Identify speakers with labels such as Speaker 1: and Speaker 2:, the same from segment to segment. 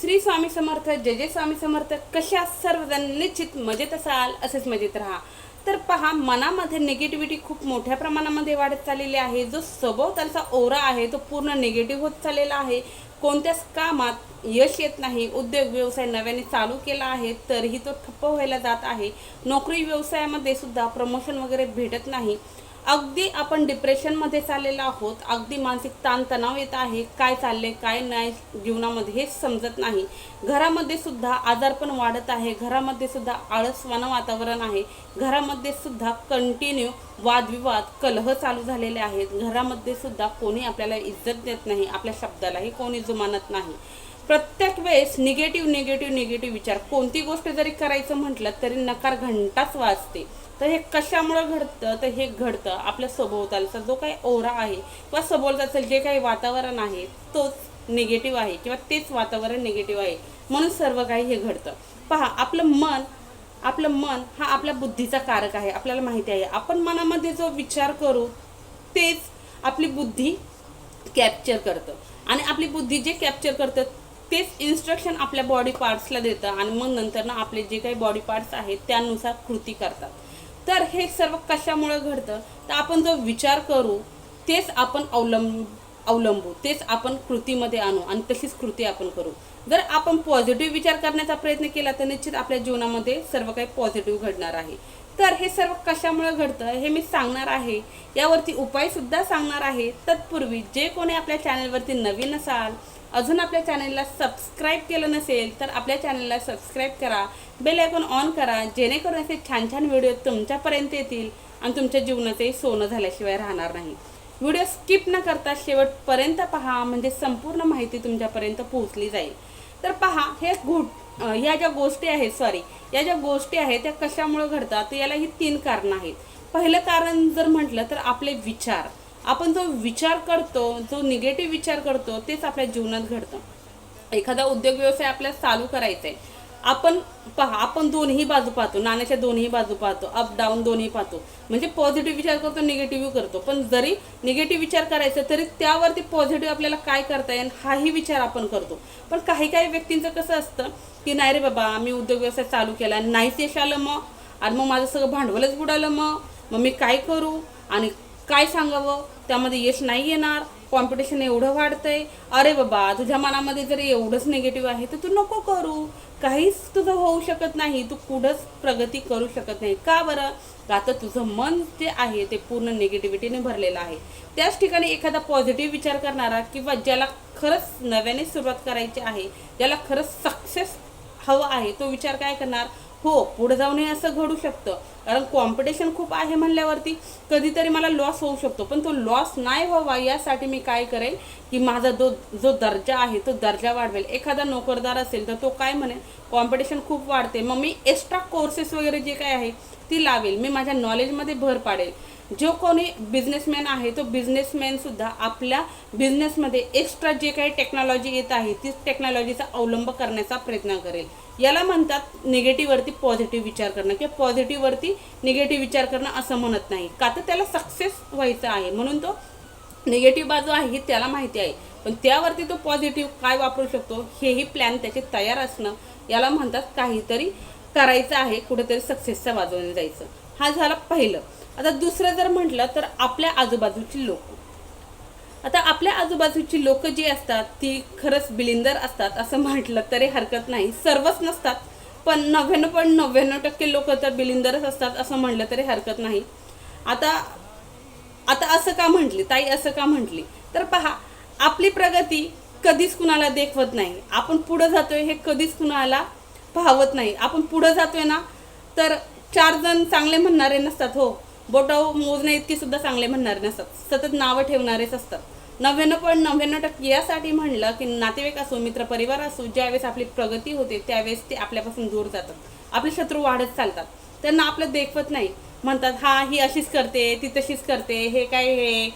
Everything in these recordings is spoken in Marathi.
Speaker 1: श्री स्वामी समर्थ जय जय स्वामी समर्थ कशा सर्वजण निश्चित मजेत असाल असेच मजेत राहा. तर पहा मनामध्ये निगेटिव्हिटी खूप मोठ्या प्रमाणामध्ये वाढत चाललेली आहे. जो सभोवतालचा ओरा आहे तो पूर्ण निगेटिव्ह होत चाललेला आहे. कोणत्याच कामात यश येत नाही. उद्योग व्यवसाय नव्याने चालू केला आहे तरीही तो ठप्प व्हायला जात आहे. नोकरी व्यवसायामध्ये सुद्धा प्रमोशन वगैरे भेटत नाही. अगदी आपण डिप्रेशनमध्ये चाललेलो आहोत अगदी मानसिक ताणतणाव येत आहे काय चालले काय नाही जीवनामध्ये हेच समजत नाही. घरामध्ये सुद्धा आजारपण वाढत आहे घरामध्ये सुद्धा आळसवानं वातावरण आहे घरामध्ये सुद्धा कंटिन्यू वादविवाद कलह चालू झालेले आहेत घरामध्ये सुद्धा कोणी आपल्याला इज्जत देत नाही आपल्या शब्दालाही कोणी जुमानत नाही. प्रत्येक वेळेस निगेटिव्ह निगेटिव्ह निगेटिव्ह विचार. कोणती गोष्ट जरी करायचं म्हटलं तरी नकार घंटाच वाजते. तर हे कशामुळं घडतं? तर हे घडतं आपल्या सभोवतालचा जो काही ओरा आहे किंवा सभोवतालचं जे काही वातावरण आहे तोच निगेटिव्ह आहे किंवा तेच वातावरण निगेटिव्ह आहे. म्हणून सर्व काही हे घडतं. पहा आपलं मन आपलं मन हा आपल्या बुद्धीचा कारक आहे आपल्याला माहिती आहे. आपण मनामध्ये जो विचार करू तेच आपली बुद्धी कॅप्चर करतं. आणि आपली बुद्धी जे कॅप्चर करतं तेच इन्स्ट्रक्शन आपल्या बॉडी पार्ट्सला देतं आणि मग नंतर ना आपले जे काही बॉडी पार्ट्स आहेत त्यानुसार कृती करतात. तर हे सर्व कशामुळं घडतं? तर आपण जो विचार करू तेच आपण अवलंब अवलंबू तेच आपण कृतीमध्ये आणू आणि तशीच कृती आपण करू. जर आपण पॉझिटिव्ह विचार करण्याचा प्रयत्न केला तर निश्चित आपल्या जीवनामध्ये सर्व काही पॉझिटिव्ह घडणार आहे. तर हे सर्व कशामुळे घडतं हे मी सांगणार आहे. यावरती उपायसुद्धा सांगणार आहे. तत्पूर्वी जे कोणी आपल्या चॅनलवरती नवीन असाल अजून आपल्या चॅनलला सबस्क्राईब केलं नसेल तर आपल्या चॅनलला सबस्क्राईब करा. बेल आयकॉन ऑन करा जेणेकरून असे छान छान व्हिडिओ तुमच्यापर्यंत येतील आणि तुमच्या जीवनाचंही सोनं झाल्याशिवाय राहणार नाही. व्हिडिओ स्किप न करता शेवटपर्यंत पहा म्हणजे संपूर्ण माहिती तुमच्यापर्यंत पोहोचली जाईल. तर पहा हे घुट ह्या ज्या गोष्टी आहेत सॉरी या ज्या गोष्टी आहेत त्या कशामुळे घडतात तर याला ही तीन कारणं आहेत. पहिलं कारण जर म्हटलं तर आपले विचार. आपण जो विचार करतो जो निगेटिव्ह विचार करतो तेच आपल्या जीवनात घडतं. एखादा उद्योग व्यवसाय आपल्याला चालू करायचा आहे आपण पहा आपण दोन्ही बाजू पाहतो. नाण्याच्या दोन्ही बाजू पाहतो. अप डाऊन दोन्ही पाहतो. म्हणजे पॉझिटिव्ह विचार करतो निगेटिव्ह करतो. पण जरी निगेटिव्ह विचार करायचा तरी त्यावरती पॉझिटिव्ह आपल्याला काय करता येईल हाही विचार आपण करतो. पण काही काही व्यक्तींचं कसं असतं की नाही रे बाबा आम्ही उद्योग व्यवसाय चालू केला आणि नाहीच यश आलं मग. आणि मग माझं सगळं भांडवलच बुडालं मग. मग मी काय करू? आणि काय सांगावं? त्यामध्ये यश नाही येणार. कॉम्पिटिशन एवढं वाढतंय. अरे बाबा तुझ्या मनामध्ये जर एवढंच निगेटिव्ह आहे तर तू नको करू. काहीच तुझं होऊ शकत नाही. तू कुठंच प्रगती करू शकत नाही. का बरं? का तर तुझं मन जे आहे ते पूर्ण निगेटिव्हिटीने भरलेलं आहे. त्याच ठिकाणी एखादा पॉझिटिव्ह विचार करणारा किंवा ज्याला खरंच नव्याने सुरुवात करायची आहे ज्याला खरंच सक्सेस हवं आहे तो विचार काय करणार? हो पुढे जाऊन हे असं घडू शकतं. कारण कॉम्पिटिशन खूप आहे म्हणल्यावरती कधीतरी मला लॉस होऊ शकतो. पण तो लॉस नाही व्हावा यासाठी मी काय करेल की माझा जो जो दर्जा आहे तो दर्जा वाढवेल. एखादा नोकरदार असेल तर तो काय म्हणेल? कॉम्पिटिशन खूप वाढते. मग मी एक्स्ट्रा कोर्सेस वगैरे जे काय आहे ती लावेल. मी माझ्या नॉलेजमध्ये भर पाडेल. जो कोणी बिझनेसमॅन आहे तो बिझनेसमॅनसुद्धा आपल्या बिझनेसमध्ये एक्स्ट्रा जे काही टेक्नॉलॉजी येत आहे तीच टेक्नॉलॉजीचा अवलंब करण्याचा प्रयत्न करेल. याला म्हणतात निगेटिव्हवरती पॉझिटिव्ह विचार करणं किंवा पॉझिटिव्हवरती निगेटिव्ह विचार करणं असं म्हणत नाही. का तर त्याला सक्सेस व्हायचं आहे. म्हणून तो निगेटिव्ह बाजू आहे ही त्याला माहिती आहे. पण त्यावरती तो पॉझिटिव्ह काय वापरू शकतो हेही प्लॅन त्याचे तयार असणं याला म्हणतात काहीतरी करायचं आहे कुठेतरी सक्सेसच्या बाजूने जायचं. हा झाला पहिलं. आता दुसरं जर म्हटलं तर आपल्या आजूबाजूची लोक. आता आपल्या आजूबाजूची लोक जी असतात ती खरंच बिलिंदर असतात असं म्हटलं तरी हरकत नाही. सर्वच नसतात पण नव्याण्णव पॉईंट नव्याण्णव टक्के लोक तर बिलिंदरच असतात असं म्हटलं तरी हरकत नाही. आता आता असं का म्हटली? ताई असं का म्हटली? तर पहा आपली प्रगती कधीच कुणाला देखवत नाही. आपण पुढं जातोय हे कधीच कुणाला पाहवत नाही. आपण पुढं जातोय ना तर चार जण चांगले म्हणणारे नसतात हो. बोटाव मोजणे इतकी सुद्धा चांगले म्हणणारे नसतात. सतत नावं ठेवणारेच असतात. नव्याण्णव पॉईंट नव्याण्णव टक्के यासाठी म्हणलं की नातेवाईक असो मित्रपरिवार असो ज्यावेळेस आपली प्रगती होते त्यावेळेस ते आपल्यापासून दूर जातात. आपले शत्रू वाढत चालतात. त्यांना आपलं देखवत नाही. म्हणतात हा ही अशीच करते ती तशीच करते हे काय हे?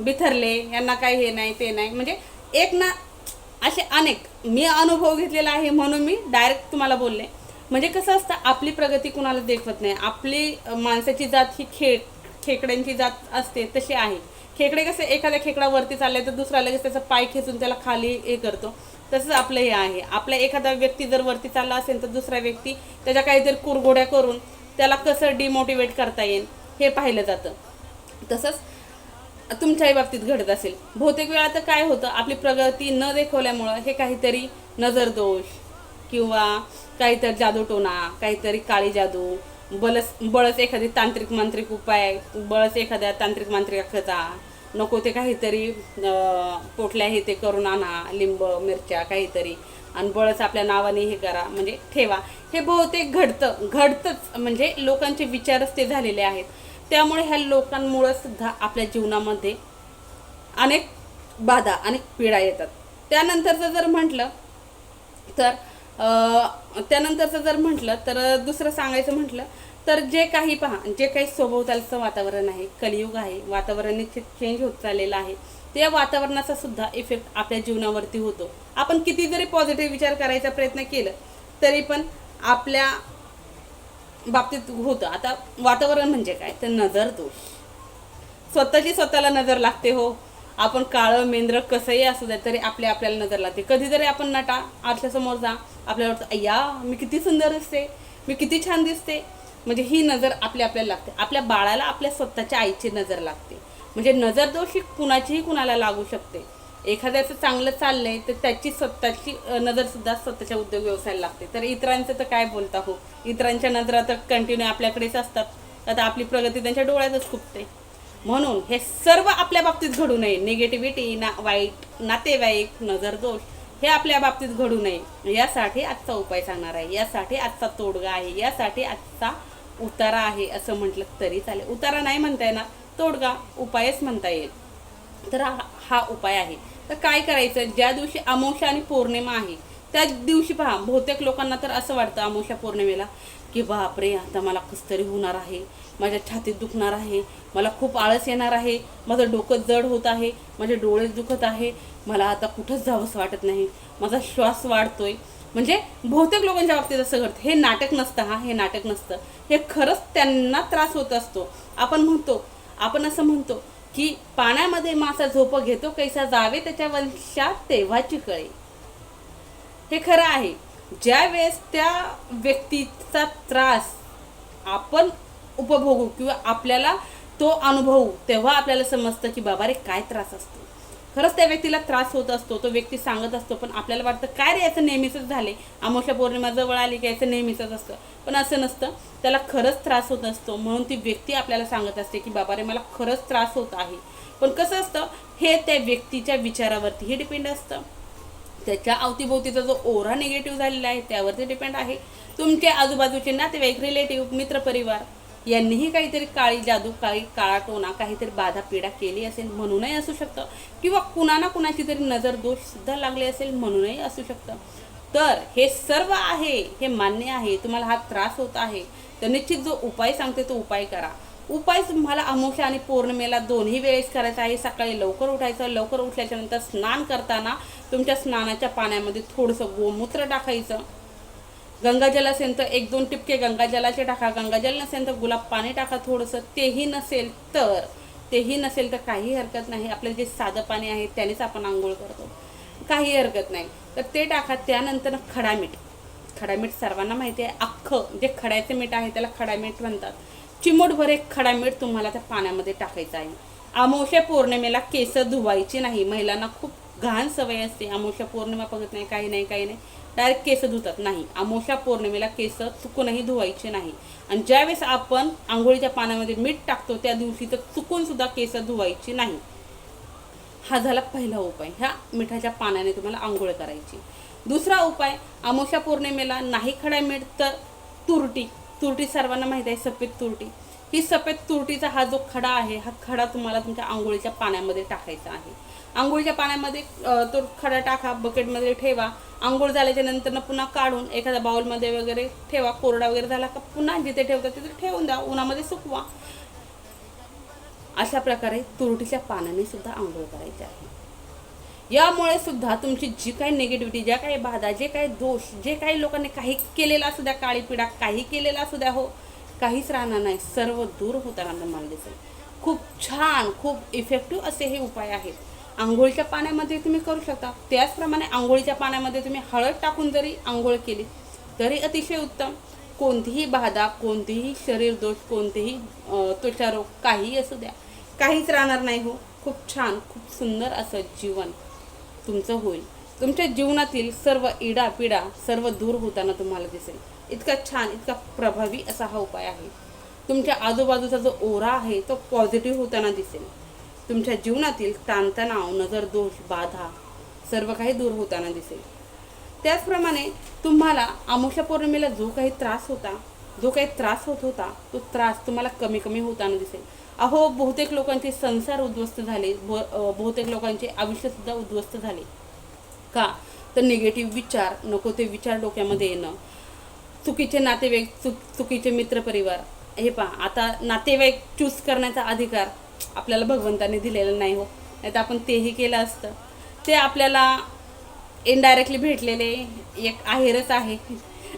Speaker 1: बिथरले यांना काय हे नाही ते नाही. म्हणजे एक ना असे अनेक. मी अनुभव घेतलेला आहे म्हणून मी डायरेक्ट तुम्हाला बोलले. म्हणजे कसं असतं आपली प्रगती कुणाला देखवत नाही. आपली माणसाची जात ही खे खेकड्यांची जात असते तशी आहे. खेकडे कसे एखादा खेकडा वरती चालले तर दुसरा लगेच त्याचा पाय खेचून त्याला खाली हे करतो. तसंच आपलं हे आहे. आपला एखादा व्यक्ती जर वरती चालला असेल तर दुसरा व्यक्ती त्याच्या काहीतरी कुरघोड्या करून त्याला कसं डिमोटिवेट करता येईल हे पाहिलं जातं. तसंच तुमच्याही बाबतीत घडत असेल. बहुतेक वेळा तर काय होतं आपली प्रगती न देखवल्यामुळं हे काहीतरी नजरदोष किंवा काहीतरी जादूटोना काहीतरी काळी जादू बलस बळस एखादी तांत्रिक मांत्रिक उपाय बळस एखाद्या तांत्रिक मांत्रिकाचा नको ते काहीतरी पोटल्या हे ते करून आणा लिंब मिरच्या काहीतरी. आणि बळस आपल्या नावाने हे करा म्हणजे ठेवा. हे बहुतेक घडतं घडतंच. म्हणजे लोकांचे विचारच ते झालेले आहेत. त्यामुळे ह्या लोकांमुळं सुद्धा आपल्या जीवनामध्ये अनेक बाधा अनेक पीडा येतात. त्यानंतरचं जर म्हटलं तर त्यानंतरचं जर म्हटलं तर दुसरं सांगायचं म्हटलं तर जे काही पहा जे काही सभोवतालचं वातावरण आहे कलियुग आहे वातावरण चेंज होत चाललेलं आहे त्या वातावरणाचा सुद्धा इफेक्ट आपल्या जीवनावरती होतो. आपण किती जरी पॉझिटिव्ह विचार करायचा प्रयत्न केलं तरी पण आपल्या बाबतीत होतं. आता वातावरण म्हणजे काय? तर नजर दोष. स्वतःची स्वतःला नजर लागते हो. आपण काळं मेंद्र कसंही असू द्या तरी आपल्या आपल्याला नजर लागते. कधीतरी आपण नटा आरशासमोर जा आपल्याला वाटतं अय्या मी किती सुंदर दिसते मी किती छान दिसते. म्हणजे ही नजर आपल्या आपल्याला लागते. आपल्या बाळाला आपल्या स्वतःच्या आईची नजर लागते. म्हणजे नजर दोष ही कुणाचीही कुणाला लागू शकते. एखाद्याचं चांगलं चाललंय तर त्याची स्वतःची नजरसुद्धा नजर सुद्धा स्वतःच्या उद्योग व्यवसायाला लागते. तर इतरांचं तर काय बोलता हो? इतरांच्या नजरा तर कंटिन्यू आपल्याकडेच असतात. आता आपली प्रगती त्यांच्या डोळ्यातच खुपते. म्हणून हे सर्व आपल्या बाबतीत घडू नये. निगेटिव्हिटी ना वाईट नातेवाईक नजर दोष हे आपल्या बाबतीत घडू नये. यासाठी आजचा उपाय सांगणार आहे. यासाठी आजचा तोडगा आहे. यासाठी आजचा उतारा आहे असं म्हटलं तरी चालेल. उतारा नाही म्हणता येणार तोडगा उपायच म्हणता येईल. तर हा हा उपाय आहे. तर काय करायचं? ज्या दिवशी अमावस्या आणि पौर्णिमा आहे त्या दिवशी पहा. बहुतेक लोकांना तर असं वाटतं अमावस्या पौर्णिमेला. की बापरे आता मला कसं तरी होणार आहे. माझ्या छातीत दुखणार आहे. मला खूप आळस येणार आहे. माझं डोकं जड होत आहे. माझे डोळे दुखत आहे. मला आता कुठंच जावंसं वाटत नाही. माझा श्वास वाढतोय. म्हणजे बहुतेक लोकांच्या बाबतीत असं घडतं. हे नाटक नसतं हा हे नाटक नसतं. हे खरंच त्यांना त्रास होत असतो. आपण म्हणतो आपण असं म्हणतो की पाण्यामध्ये मासा झोप घेतो कैसा जावे त्याच्या वंशात तेव्हाची कळे. हे खरं आहे. ज्या वेळेस त्या व्यक्तीचा त्रास आपण उपभोगू किंवा आपल्याला तो अनुभवू तेव्हा आपल्याला समजतं की बाबा रे काय त्रास असतो. खरंच त्या व्यक्तीला त्रास होत असतो तो व्यक्ती सांगत असतो पण आपल्याला वाटतं काय रे याचं नेहमीचंच झाले अमावस्या पौर्णिमा जवळ आली की याचं नेहमीचंच असतं. पण असं नसतं. त्याला खरंच त्रास होत असतो. म्हणून ती व्यक्ती आपल्याला सांगत असते की बाबा रे मला खरंच त्रास होत आहे. पण कसं असतं हे त्या व्यक्तीच्या विचारावरती हे डिपेंड असतं. त्याच्या अवतीभोवतीचा जो ओरा निगेटिव्ह झालेला आहे त्यावरती डिपेंड आहे. तुमचे आजूबाजूचे नातेवाईक रिलेटिव्ह मित्रपरिवार यांनीही काहीतरी काळी जादू काळी काळा टोना काहीतरी बाधा पीडा केली असेल म्हणूनही असू शकतं. किंवा कुणा ना कुणाची तरी नजर दोषसुद्धा लागले असेल म्हणूनही असू शकतं. तर हे सर्व आहे हे मान्य आहे तुम्हाला हा त्रास होत आहे तर निश्चित जो उपाय सांगते तो उपाय करा. उपाय तुम्हाला अमावस्या आणि पौर्णिमेला दोन्ही वेळेस करायचा आहे. सकाळी लवकर उठायचं. लवकर उठल्याच्यानंतर स्नान करताना तुमच्या स्नानाच्या पाण्यामध्ये थोडंसं गोमूत्र टाकायचं. गंगाजल असेल तर एक दोन टिपके गंगाजलाचे टाका. गंगाजल नसेल तर गुलाब पाणी टाका थोडंसं. तेही नसेल तर तेही नसेल तर काही हरकत नाही. आपलं जे साधं पाणी आहे त्यानेच आपण आंघोळ करतो. काही हरकत नाही. तर ते टाका. त्यानंतर खडा मीठ. खडा मीठ सर्वांना माहिती आहे. अख्खं जे खड्याचे मीठ आहे त्याला खडा मीठ म्हणतात. चिमूटभर एक खडा मीठ तुम्हाला त्या पाण्यामध्ये टाकायचं आहे. अमावश्या पौर्णिमेला केस धुवायची नाही. महिलांना खूप घाण सवय असते. अमावश्या पौर्णिमा बघत नाही काही नाही काही नाही. डायरेक्ट केस धुतात. नाही. अमावश्या पौर्णिमेला केस चुकूनही धुवायचे नाही. आणि ज्यावेळेस आपण आंघोळीच्या पाण्यामध्ये मीठ टाकतो त्या दिवशी तर चुकून सुद्धा केस धुवायची नाही. हा झाला पहिला उपाय. ह्या मिठाच्या पाण्याने तुम्हाला आंघोळ करायची. दुसरा उपाय अमावश्या पौर्णिमेला नाही खडा मीठ तर तुरटी. तुरटी सर्वांना माहीत आहे सफेद तुरटी. ही सफेद तुरटीचा हा जो खडा आहे हा खडा तुम्हाला तुमच्या आंघोळीच्या पाण्यामध्ये टाकायचा आहे. आंघोळीच्या पाण्यामध्ये तो खडा टाका बकेटमध्ये ठेवा. आंघोळ झाल्याच्यानंतर पुन्हा काढून एखाद्या बाउलमध्ये वगैरे ठेवा. कोरडा वगैरे झाला का पुन्हा जिथे ठेवता तिथे ठेवून द्या उन्हामध्ये सुकवा. अशा प्रकारे तुरटीच्या पाण्याने सुद्धा आंघोळ करायची आहे. यामुळे सुद्धा तुमची जी काही निगेटिव्हिटी ज्या काही बाधा जे काही दोष जे काही लोकांनी काही केलेला असू द्या काळी पिढा काही केलेला असू द्या हो काहीच राहणार नाही. सर्व दूर होताना तुम्हाला दिसेल. खूप छान खूप इफेक्टिव्ह असे हे उपाय आहेत. आंघोळीच्या पाण्यामध्ये तुम्ही करू शकता. त्याचप्रमाणे आंघोळीच्या पाण्यामध्ये तुम्ही हळद टाकून जरी आंघोळ केली तरी अतिशय उत्तम. कोणतीही बाधा कोणतीही शरीर दोष कोणतेही त्वचारोग काही असू द्या काहीच राहणार नाही हो. खूप छान खूप सुंदर असं जीवन. तुमचं होईल. तुमच्या जीवनातील सर्व इडा पिडा सर्व दूर होताना तुम्हाला दिसेल. इतका छान इतका प्रभावी असा हा उपाय आहे. तुमच्या आजूबाजूचा जो ओरा आहे तो पॉझिटिव्ह होताना दिसेल. तुमच्या जीवनातील ताणतणाव नजर दोष बाधा सर्व काही दूर होताना दिसेल. त्याचप्रमाणे तुम्हाला आमुषा पौर्णिमेला जो काही त्रास होता जो काही त्रास होत होता तो त्रास तुम्हाला कमी कमी होताना दिसेल. अहो बहुतेक लोकांचे संसार उद्ध्वस्त झाले बहुतेक लोकांचे आयुष्यसुद्धा उद्ध्वस्त झाले. का? तर निगेटिव्ह विचार नको ते विचार डोक्यामध्ये येणं. चुकीचे नातेवाईक चुक चुकीचे मित्रपरिवार हे पहा आता नातेवाईक चूज करण्याचा अधिकार आपल्याला भगवंताने दिलेला नाही हो. नाही तर आपण तेही केलं असतं. ते आपल्याला इनडायरेक्टली भेटलेले एक आहेरच आहे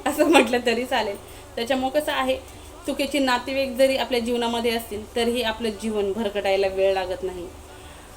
Speaker 1: असं म्हटलं तरी चालेल. त्याच्यामुळं कसं आहे चुकीचे नातेवाईक जरी आपल्या जीवनामध्ये असतील तरीही आपलं जीवन भरकटायला वेळ लागत नाही.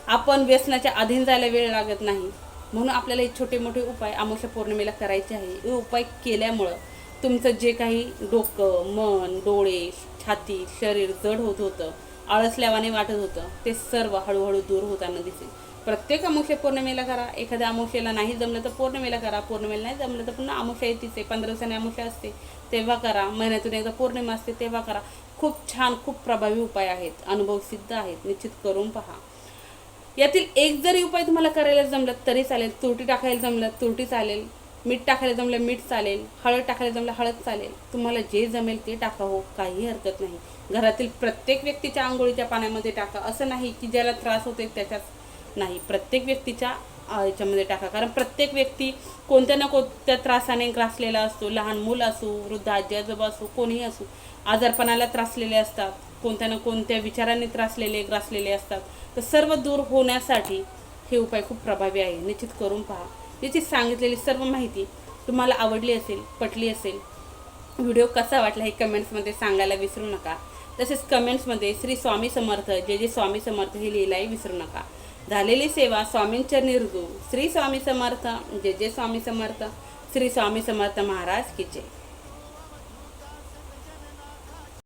Speaker 1: आपण व्यसनाच्या अधीन जायला वेळ लागत नाही. म्हणून आपल्याला हे छोटे मोठे उपाय अमावस्या पौर्णिमेला करायचे आहे. हे उपाय केल्यामुळं तुमचं जे काही डोकं मन डोळे छाती शरीर जड होत होतं आळसल्यावाने वाटत होतं ते सर्व हळूहळू दूर होताना दिसेल. प्रत्येक अमावस्या पौर्णिमेला करा. एखाद्या अमावस्येला नाही जमलं तर पौर्णिमेला करा. पौर्णिमेला नाही जमलं तर पुन्हा अमावस्या येतीच आहे. पंधरा दिवसाने अमावस्या असते तेव्हा करा. महिन्यातून एकदा पौर्णिमा असते तेव्हा करा. खूप छान खूप प्रभावी उपाय आहेत. अनुभव सिद्ध आहेत. निश्चित करून पहा. यातील एक जरी उपाय तुम्हाला करायला जमलं तरी चालेल. तुरटी टाकायला जमलं तुरटी चालेल. मीठ टाकायला जमलं मीठ चालेल. हळद टाकायला जमलं हळद चालेल. तुम्हाला जे जमेल ते टाका हो. काही हरकत नाही. घरातील प्रत्येक व्यक्तीच्या आंघोळीच्या पाण्यामध्ये टाका. असं नाही की ज्याला त्रास होते त्याच्यात नाही. प्रत्येक व्यक्तीच्या याच्यामध्ये टाका. कारण प्रत्येक व्यक्ती कोणत्या ना कोणत्या त्रासाने ग्रासलेला असतो. लहान मूल असो वृद्ध आजी आजोबा असो कोणीही असो. आजारपणाला त्रासलेले असतात. कोणत्या ना कोणत्या विचारांनी त्रासलेले ग्रासलेले असतात. तर सर्व दूर होण्यासाठी हे उपाय खूप प्रभावी आहे. निश्चित करून पहा. याची सांगितलेली सर्व माहिती तुम्हाला आवडली असेल पटली असेल व्हिडिओ कसा वाटला हे कमेंट्समध्ये सांगायला विसरू नका. तसेच कमेंट्समध्ये श्री स्वामी समर्थ जे जे स्वामी समर्थ हे लिहिलाही विसरू नका. झालेली सेवा स्वामींच्या निर्गू श्री स्वामी समर्थ जे जे स्वामी समर्थ श्री स्वामी समर्थ महाराज की जय.